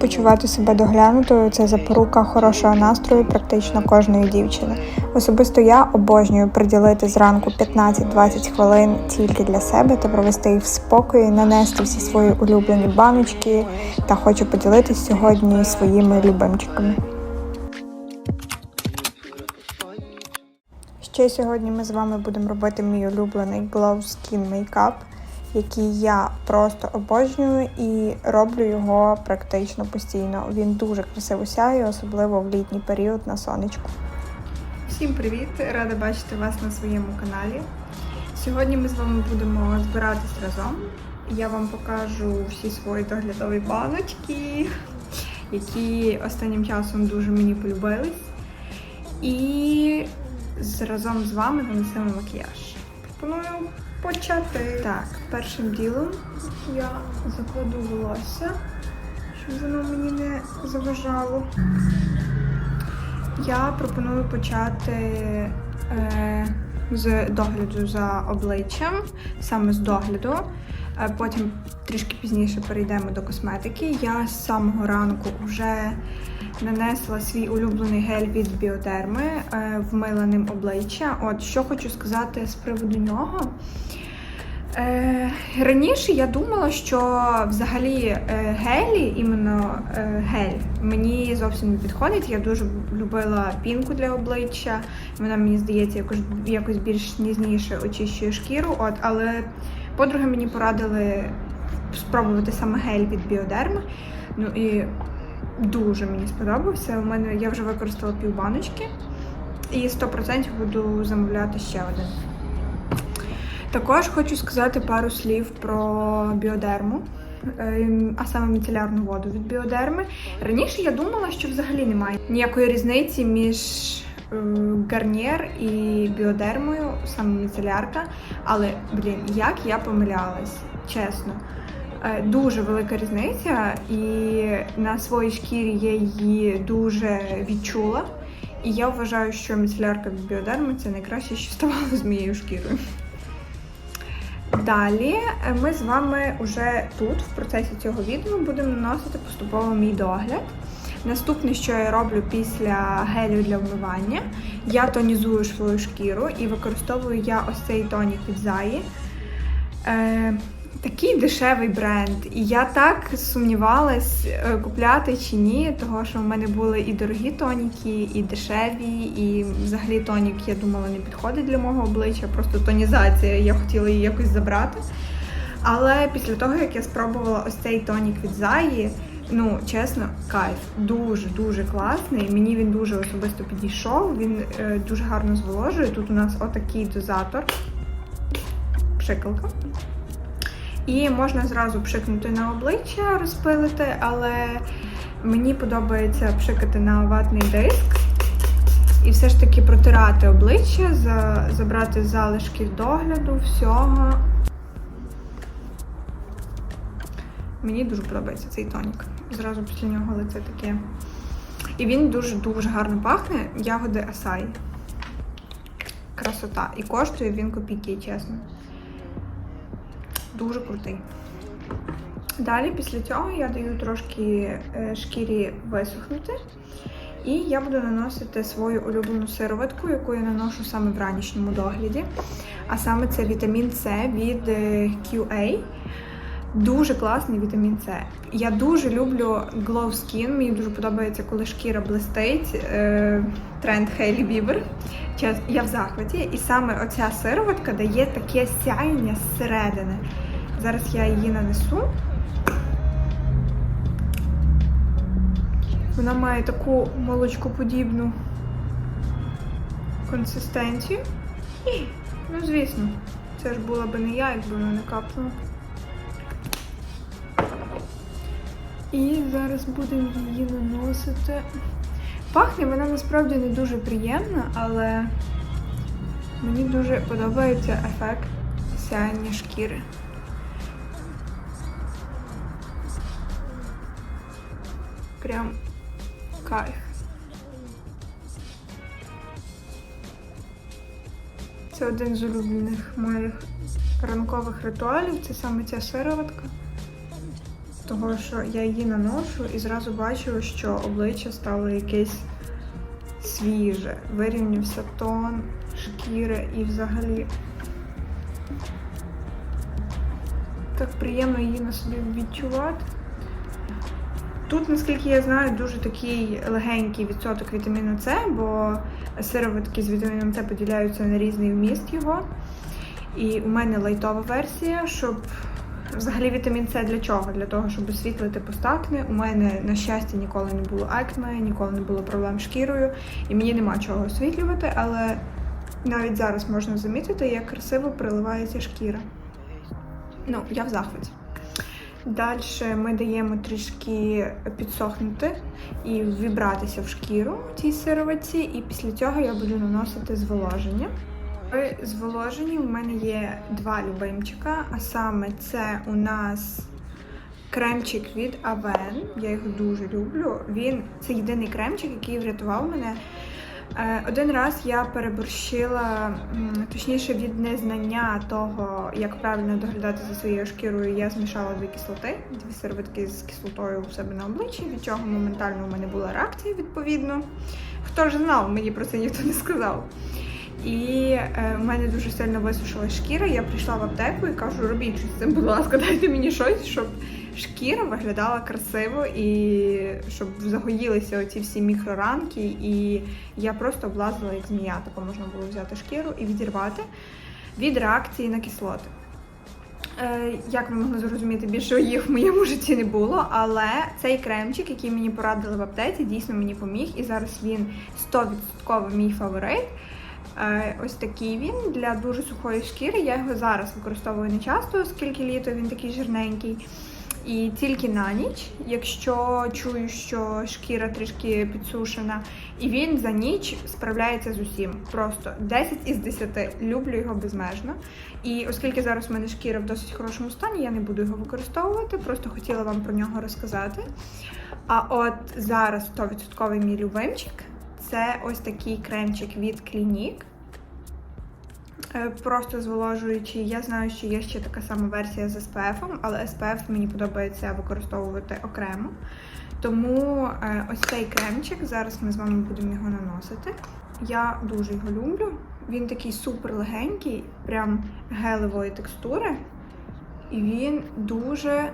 Почувати себе доглянутою це запорука хорошого настрою практично кожної дівчини. Особисто я обожнюю приділити зранку 15-20 хвилин тільки для себе та провести їх в спокої, нанести всі свої улюблені баночки та хочу поділитись сьогодні своїми любимчиками. Ще сьогодні ми з вами будемо робити мій улюблений Glow Skin Makeup, який я просто обожнюю і роблю його практично постійно. Він дуже красиво сяє, особливо в літній період на сонечку. Всім привіт! Рада бачити вас на своєму каналі. Сьогодні ми з вами будемо збиратись разом. Я вам покажу всі свої доглядові баночки, які останнім часом дуже мені полюбились. І разом з вами нанесемо макіяж. Пропоную почати. Так, першим ділом я закладу волосся, щоб воно мені не заважало. Я пропоную почати е, з догляду за обличчям, саме з догляду. Е, Потім трішки пізніше перейдемо до косметики. Я з самого ранку вже нанесла свій улюблений гель від біодерми, е, вмила ним обличчя. От що хочу сказати з приводу нього. Е, раніше я думала, що взагалі е, гелі, іменно гель, мені зовсім не підходить. Я дуже любила пінку для обличчя. Вона мені здається якось, якось більш ніжніше очищує шкіру. От, але подруги мені порадили спробувати саме гель від біодерми. Ну і дуже мені сподобався. У мене я вже використала півбаночки і 100% буду замовляти ще один. Також хочу сказати пару слів про біодерму, ем, а саме міцелярну воду від біодерми. Раніше я думала, що взагалі немає ніякої різниці між е, гарнір і біодермою, саме міцелярка. Але, блін, як я помилялась, чесно. Е, Дуже велика різниця, і на своїй шкірі я її дуже відчула. І я вважаю, що міцелярка від біодерми це найкраще, що ставало з моєю шкірою. Далі е, ми з вами вже тут, в процесі цього відео, будемо наносити поступово мій догляд. Наступне, що я роблю після гелю для вмивання, я тонізую свою шкіру і використовую я ось цей тонік від Заї. Такий дешевий бренд. І я так сумнівалась, е, купляти чи ні, того що в мене були і дорогі тоніки, і дешеві, і взагалі тонік, я думала, не підходить для мого обличчя, просто тонізація, я хотіла її якось забрати. Але після того, як я спробувала ось цей тонік від Заї, ну чесно, кайф, дуже-дуже класний. Мені він дуже особисто підійшов. Він е, дуже гарно зволожує. Тут у нас отакий дозатор. Пшикалка. І можна зразу пшикнути на обличчя, розпилити, але мені подобається пшикати на ватний диск і все ж таки протирати обличчя, забрати залишків догляду, всього. Мені дуже подобається цей тонік. Зразу після нього лице таке. І він дуже-дуже гарно пахне. Ягоди Асай. Красота. І коштує він копійки, чесно. Дуже крутий. Далі, після цього, я даю трошки е, шкірі висохнути. І я буду наносити свою улюблену сироватку, яку я наношу саме в ранішньому догляді. А саме це вітамін С від е, QA. Дуже класний вітамін С. Я дуже люблю Glow Skin. Мені дуже подобається, коли шкіра блистить. Е, Тренд Хейлі Бібер. Я в захваті. І саме оця сироватка дає таке сяєння зсередини. Зараз я її нанесу. Вона має таку молочкоподібну консистенцію. І, ну, звісно, це ж була би не я, якби вона не капнула. І зараз будемо її наносити. Пахне вона насправді не дуже приємна, але мені дуже подобається ефект сяєння шкіри. Прям кайф. Це один з улюблених моїх ранкових ритуалів. Це саме ця сироватка. того, що я її наношу і зразу бачу, що обличчя стало якесь свіже, вирівнявся тон шкіри і взагалі так приємно її на собі відчувати. Тут, наскільки я знаю, дуже такий легенький відсоток вітаміну С, бо сироватки з вітаміном С поділяються на різний вміст його. І у мене лайтова версія, щоб взагалі вітамін С для чого? Для того, щоб освітлити постакни. У мене, на щастя, ніколи не було акне, ніколи не було проблем з шкірою, і мені нема чого освітлювати, але навіть зараз можна замітити, як красиво приливається шкіра. Ну, я в захваті. Далі ми даємо трішки підсохнути і вібратися в шкіру цій сироватці, і після цього я буду наносити зволоження. При зволоженні у мене є два любимчика, а саме це у нас кремчик від Aven. Я його дуже люблю. Він це єдиний кремчик, який врятував мене. Е, Один раз я переборщила, точніше від незнання того, як правильно доглядати за своєю шкірою, я змішала дві кислоти, дві серветки з кислотою у себе на обличчі, від чого моментально у мене була реакція відповідно. Хто ж знав, мені про це ніхто не сказав. І е, в мене дуже сильно висушила шкіра. Я прийшла в аптеку і кажу, робіть щось з цим, будь ласка, дайте мені щось, щоб шкіра виглядала красиво і щоб загоїлися оці всі мікроранки. І я просто облазила як змія, тако можна було взяти шкіру і відірвати від реакції на кислоти. Е, Як ви могли зрозуміти, більше їх в моєму житті не було, але цей кремчик, який мені порадили в аптеці, дійсно мені поміг, і зараз він 100% мій фаворит. Е, Ось такий він для дуже сухої шкіри. Я його зараз використовую не часто, оскільки літо він такий жирненький. І тільки на ніч, якщо чую, що шкіра трішки підсушена, і він за ніч справляється з усім. Просто 10 із 10. Люблю його безмежно. І оскільки зараз в мене шкіра в досить хорошому стані, я не буду його використовувати, просто хотіла вам про нього розказати. А от зараз 100% мій любимчик це ось такий кремчик від Clinique. Е, Просто зволожуючий. Я знаю, що є ще така сама версія з SPF, але SPF мені подобається використовувати окремо. Тому е, ось цей кремчик, зараз ми з вами будемо його наносити. Я дуже його люблю. Він такий супер легенький, прям гелевої текстури. І він дуже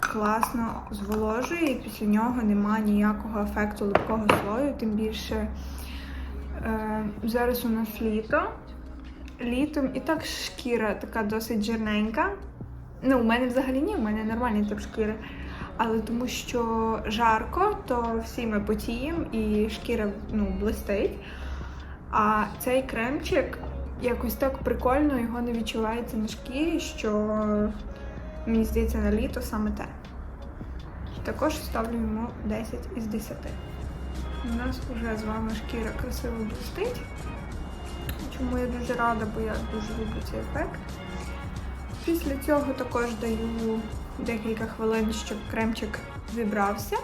класно зволожує, і після нього немає ніякого ефекту липкого слою, тим більше е, зараз у нас літо. Літом і так шкіра така досить жирненька. Ну, у мене взагалі ні, у мене нормальний тип шкіри. Але тому що жарко, то всі ми потіємо і шкіра ну, блистить. А цей кремчик якось так прикольно його не відчувається на шкірі, що мені здається на літо саме те. Також ставлю йому 10 із 10. У нас вже з вами шкіра красиво блистить. Чому я дуже рада, бо я дуже люблю цей ефект. Після цього також даю декілька хвилин, щоб кремчик вібрався.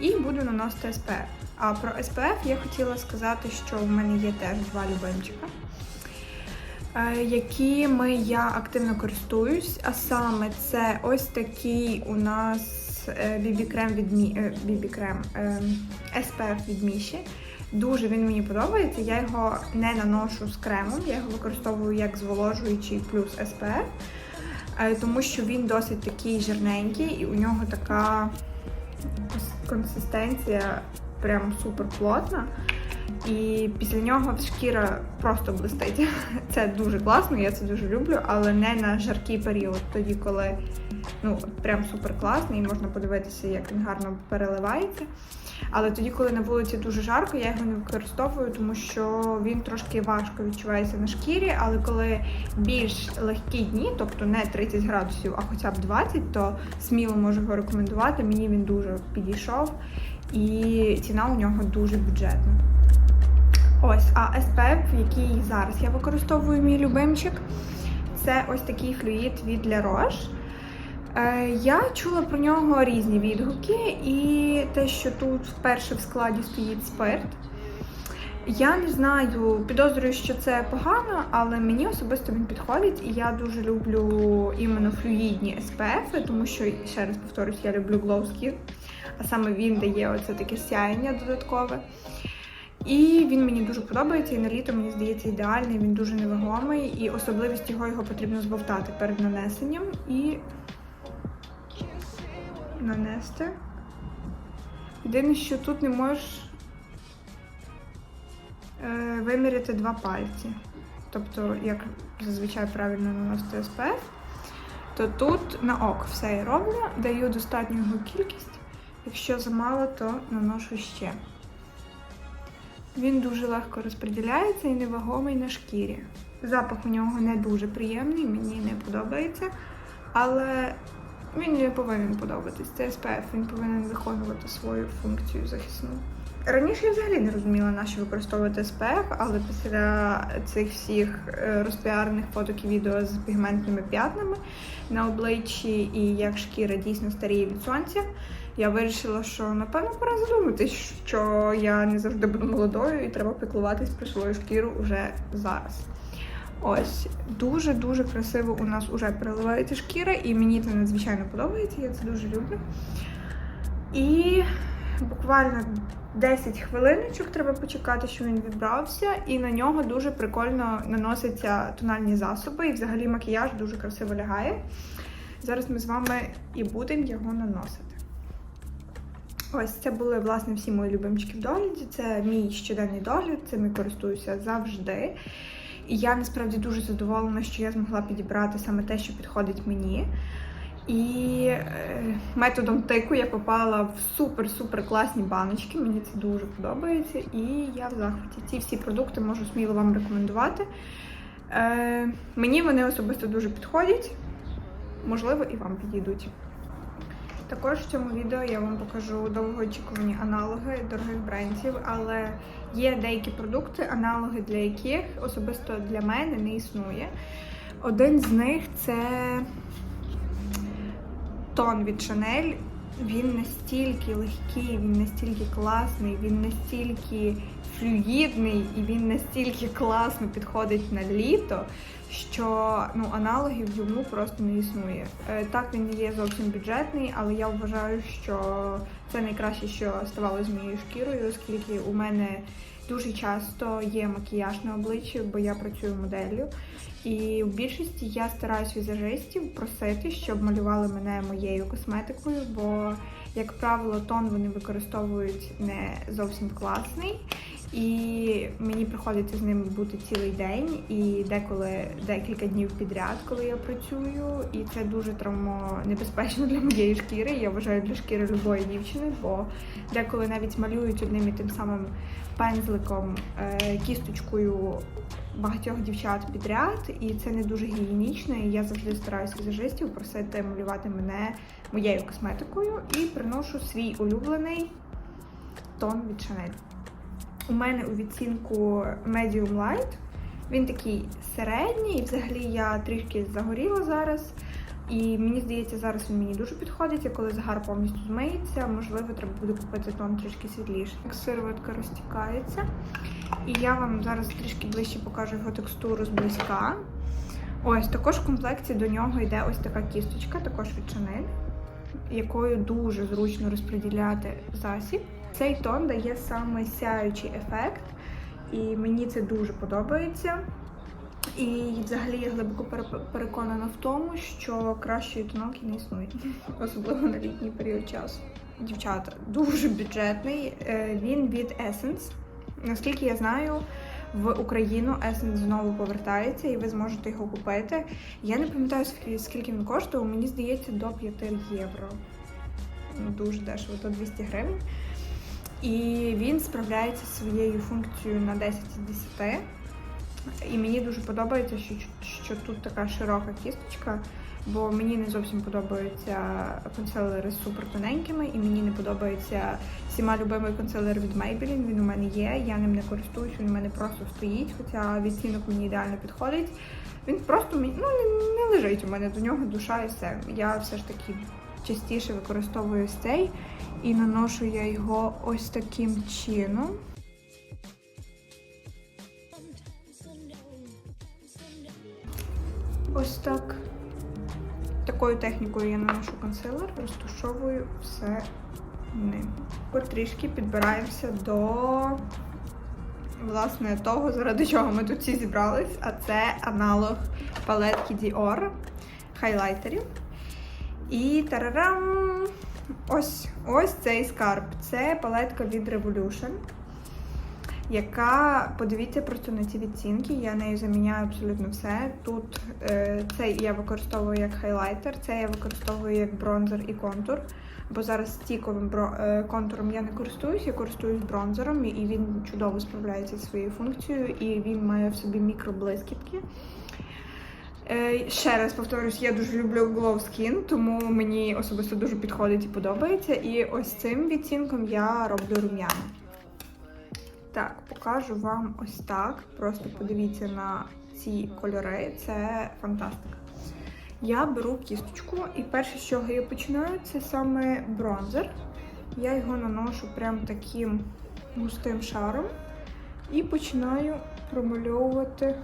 І буду наносити SPF. А про SPF я хотіла сказати, що в мене є теж два любимчика, е, якими я активно користуюсь. А саме це ось такий у нас BB-крем від е, BB-крем, е, SPF від Міші. Дуже він мені подобається. Я його не наношу з кремом, я його використовую як зволожуючий плюс SPF, е, тому що він досить такий жирненький і у нього така консистенція прям супер плотна. І після нього шкіра просто блистить. Це дуже класно, я це дуже люблю, але не на жаркий період, тоді, коли ну, прям супер класний, і можна подивитися, як він гарно переливається. Але тоді, коли на вулиці дуже жарко, я його не використовую, тому що він трошки важко відчувається на шкірі. Але коли більш легкі дні, тобто не 30 градусів, а хоча б 20, то сміло можу його рекомендувати. Мені він дуже підійшов, і ціна у нього дуже бюджетна. Ось, а SPF, який зараз я використовую мій любимчик, це ось такий флюїд від La Roche. Е, Я чула про нього різні відгуки, і те, що тут вперше в складі стоїть спирт. Я не знаю, підозрюю, що це погано, але мені особисто він підходить, і я дуже люблю іменно флюїдні SPF, тому що, ще раз повторюсь, я люблю glow а саме він дає оце таке сяєння додаткове. І він мені дуже подобається, і на літо мені здається ідеальний, він дуже невагомий, і особливість його його потрібно збовтати перед нанесенням і нанести. Єдине, що тут не можеш е, виміряти два пальці. Тобто, як зазвичай правильно наносити SPF, то тут на ок все я роблю, даю достатню його кількість. Якщо замало, то наношу ще. Він дуже легко розподіляється і невагомий на шкірі. Запах у нього не дуже приємний, мені не подобається, але він не повинен подобатись. Це SPF, він повинен виконувати свою функцію захисну. Раніше я взагалі не розуміла, на що використовувати SPF, але після цих всіх е, розпіарених фоток і відео з пігментними п'ятнами на обличчі і як шкіра дійсно старіє від сонця, я вирішила, що напевно пора задуматись, що я не завжди буду молодою і треба піклуватись про свою шкіру уже зараз. Ось дуже-дуже красиво у нас уже переливається шкіра, і мені це надзвичайно подобається, я це дуже люблю. І буквально 10 хвилиночок треба почекати, що він відбрався, і на нього дуже прикольно наносяться тональні засоби, і взагалі макіяж дуже красиво лягає. Зараз ми з вами і будемо його наносити. Ось це були власне всі мої любимчики в догляді. Це мій щоденний догляд, цим я користуюся завжди. І я насправді дуже задоволена, що я змогла підібрати саме те, що підходить мені. І е, методом тику я попала в супер-супер класні баночки. Мені це дуже подобається. І я в захваті. Ці всі продукти можу сміло вам рекомендувати. Е, мені вони особисто дуже підходять. Можливо, і вам підійдуть. Також в цьому відео я вам покажу довгоочікувані аналоги дорогих брендів, але є деякі продукти, аналоги для яких особисто для мене не існує. Один з них це тон від Chanel. Він настільки легкий, він настільки класний, він настільки флюїдний і він настільки класно підходить на літо, що ну, аналогів йому просто не існує. Е, Так, він є зовсім бюджетний, але я вважаю, що це найкраще, що ставало з моєю шкірою, оскільки у мене дуже часто є макіяж на обличчі, бо я працюю моделлю. І в більшості я стараюсь візажистів просити, щоб малювали мене моєю косметикою, бо, як правило, тон вони використовують не зовсім класний. І мені приходиться з ним бути цілий день і деколи декілька днів підряд, коли я працюю, і це дуже травмонебезпечно для моєї шкіри. Я вважаю для шкіри любої дівчини, бо деколи навіть малюють одним і тим самим пензликом е, кісточкою багатьох дівчат підряд, і це не дуже гігієнічно. І я завжди стараюся візажистів просити малювати мене моєю косметикою і приношу свій улюблений тон від Chanel. У мене у відцінку Medium Light. Він такий середній, і взагалі я трішки загоріла зараз. І мені здається, зараз він мені дуже підходить, коли загар повністю змиється, можливо, треба буде купити тон трішки світліший. Сироватка розтікається. І я вам зараз трішки ближче покажу його текстуру зблизька. Ось також в комплекті до нього йде ось така кісточка, також від Chanel, якою дуже зручно розподіляти засіб. Цей тон дає саме сяючий ефект, і мені це дуже подобається. І взагалі я глибоко переконана в тому, що кращої тоналки не існує, особливо на літній період часу. Дівчата, дуже бюджетний. Е, він від Essence. Наскільки я знаю, в Україну Essence знову повертається і ви зможете його купити. Я не пам'ятаю, скільки він коштував, мені здається, до 5 євро. Дуже дешево, до 200 гривень. І він справляється своєю функцією на 10 з 10. І мені дуже подобається, що, що тут така широка кісточка, бо мені не зовсім подобаються консилери з супертоненькими, і мені не подобається всіма любимий консилер від Maybelline, Він у мене є, я ним не користуюсь, він у мене просто стоїть, хоча відцінок мені ідеально підходить. Він просто мені ну, не, не лежить у мене до нього душа і все. Я все ж таки частіше використовую цей і наношу я його ось таким чином. Ось так. Такою технікою я наношу консилер, розтушовую все ним. Потрішки підбираємося до власне того, заради чого ми тут всі зібрались, а це аналог палетки Dior хайлайтерів. І тарарам! Ось ось цей скарб. Це палетка від Revolution, яка, подивіться просто на ці відцінки, я нею заміняю абсолютно все. Тут е, цей я використовую як хайлайтер, це я використовую як бронзер і контур. Бо зараз стіковим е, контуром я не користуюсь, я користуюсь бронзером, і він чудово справляється зі своєю функцією, і він має в собі мікроблискітки. Е, Ще раз повторюсь, я дуже люблю Glow Skin, тому мені особисто дуже підходить і подобається. І ось цим відцінком я роблю рум'яна. Так, покажу вам ось так. Просто подивіться на ці кольори, це фантастика. Я беру кісточку, і перше, з чого я починаю, це саме бронзер. Я його наношу прям таким густим шаром і починаю промальовувати.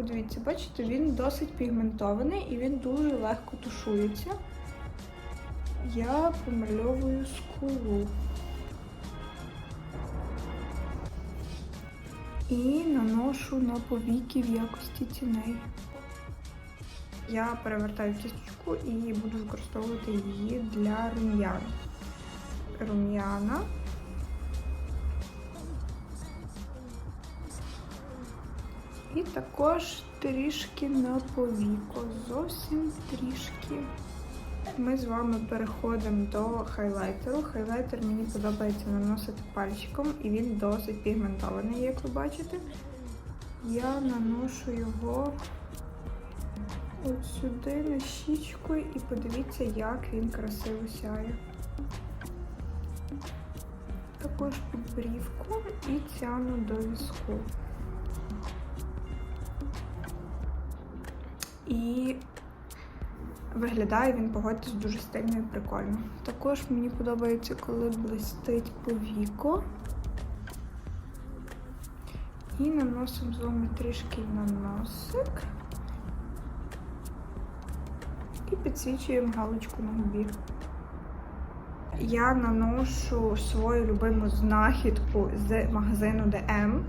Подивіться, бачите, він досить пігментований і він дуже легко тушується. Я промальовую скулу. І наношу на повіки в якості тіней. Я перевертаю кісточку і буду використовувати її для рум'ян. Рум'яна. І також трішки на повіко. Зовсім трішки. Ми з вами переходимо до хайлайтеру. Хайлайтер мені подобається наносити пальчиком, і він досить пігментований, як ви бачите. Я наношу його от сюди на щічку і подивіться, як він красиво сяє. Також під брівку і тяну до візку. І виглядає він, погодьтесь, дуже стильно і прикольно. Також мені подобається, коли блистить повіко. І наносимо з вами трішки на носик. І підсвічуємо галочку на губі. Я наношу свою любиму знахідку з магазину DM.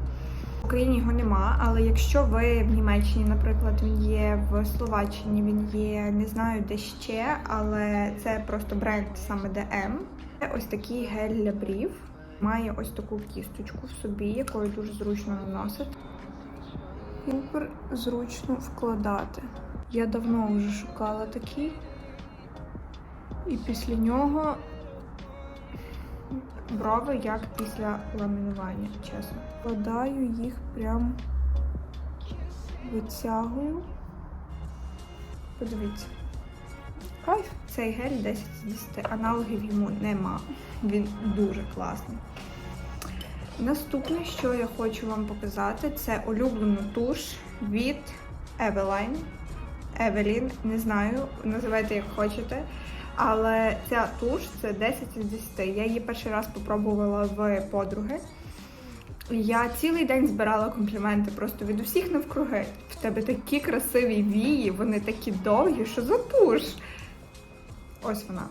В Україні його нема, але якщо ви в Німеччині, наприклад, він є в Словаччині, він є, не знаю де ще, але це просто бренд саме DM. Це ось такий гель для брів. Має ось таку кісточку в собі, якою дуже зручно наносити. Супер зручно вкладати. Я давно вже шукала такий. І після нього брови як після ламінування, чесно. Вкладаю їх прям витягую. Подивіться. Кайф. Цей гель 10 з 10. Аналогів йому нема. Він дуже класний. Наступне, що я хочу вам показати, це улюблену туш від Eveline. Evelyn, не знаю, називайте як хочете. Але ця туш це 10 з 10. Я її перший раз спробувала в подруги. Я цілий день збирала компліменти просто від усіх навкруги. В тебе такі красиві вії, вони такі довгі, що за туш. Ось вона.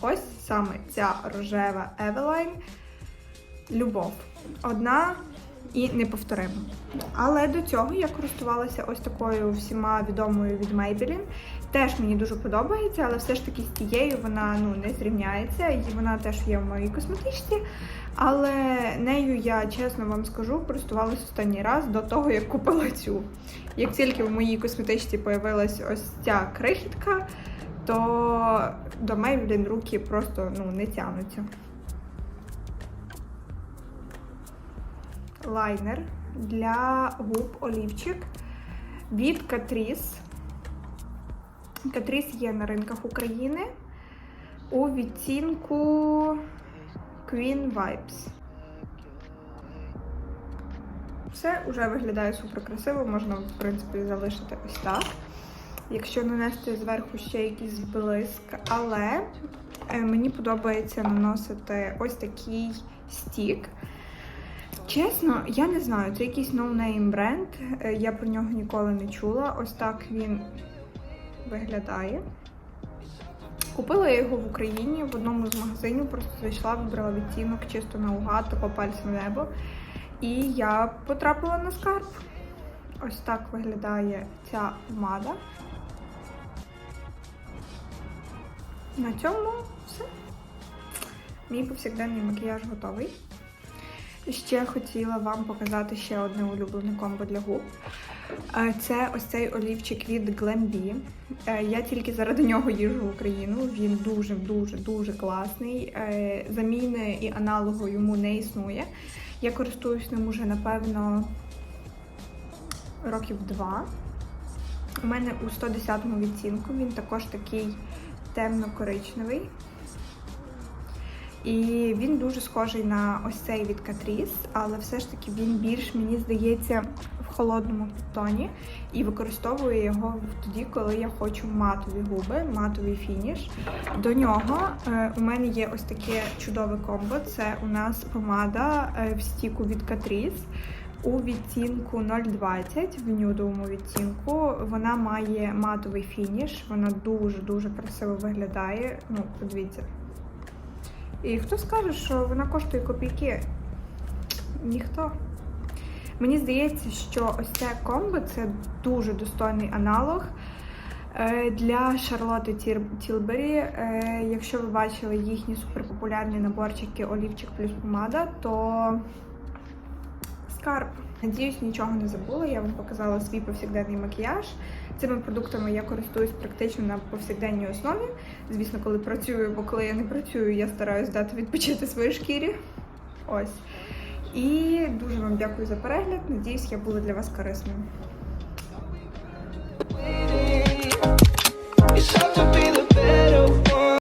Ось саме ця рожева Eveline. Любов. Одна і неповторима. Але до цього я користувалася ось такою всіма відомою від Maybelline. Теж мені дуже подобається, але все ж таки з тією вона ну, не зрівняється, і вона теж є в моїй косметичці. Але нею я чесно вам скажу, користувалася останній раз до того, як купила цю. Як тільки в моїй косметичці появилась ось ця крихітка, то до Maybelline руки просто ну, не тянуться. Лайнер для губ олівчик від Catrice. Catrice є на ринках України у відтінку Queen Vibes. Все вже виглядає супер красиво, можна, в принципі, залишити ось так. Якщо нанести зверху ще якийсь блиск, але е, мені подобається наносити ось такий стік. Чесно, я не знаю, це якийсь ноунейм бренд. е, Я про нього ніколи не чула. Ось так він виглядає. Купила я його в Україні в одному з магазинів, просто зайшла, вибрала відтінок чисто наугад, тако пальцем небо. І я потрапила на скарб. Ось так виглядає ця помада. На цьому все. Мій повсякденний макіяж готовий. Ще хотіла вам показати ще одне улюблене комбо для губ. Це ось цей олівчик від Glambi. Е, Я тільки заради нього їжджу в Україну. Він дуже дуже класний. Е, Заміни і аналогу йому не існує. Я користуюсь ним уже напевно років два. У мене у 110 му відцінку він також такий темно-коричневий. І він дуже схожий на ось цей від Catrice, але все ж таки він більш, мені здається, холодному підтоні і використовую його тоді, коли я хочу матові губи, матовий фініш. До нього е, у мене є ось таке чудове комбо. Це у нас помада е, в стіку від Catrice. У відтінку 0,20 в нюдовому відтінку вона має матовий фініш, вона дуже-дуже красиво виглядає. Ну, подивіться. І хто скаже, що вона коштує копійки? Ніхто. Мені здається, що ось це комбо це дуже достойний аналог е, для Шарлотти Тілбері. Е, Якщо ви бачили їхні суперпопулярні наборчики олівчик плюс помада, то скарб. Надіюсь, нічого не забула. Я вам показала свій повсякденний макіяж. Цими продуктами я користуюсь практично на повсякденній основі. Звісно, коли працюю, бо коли я не працюю, я стараюсь дати відпочити своїй шкірі. Ось. І дуже вам дякую за перегляд. Надіюсь, я була для вас корисною.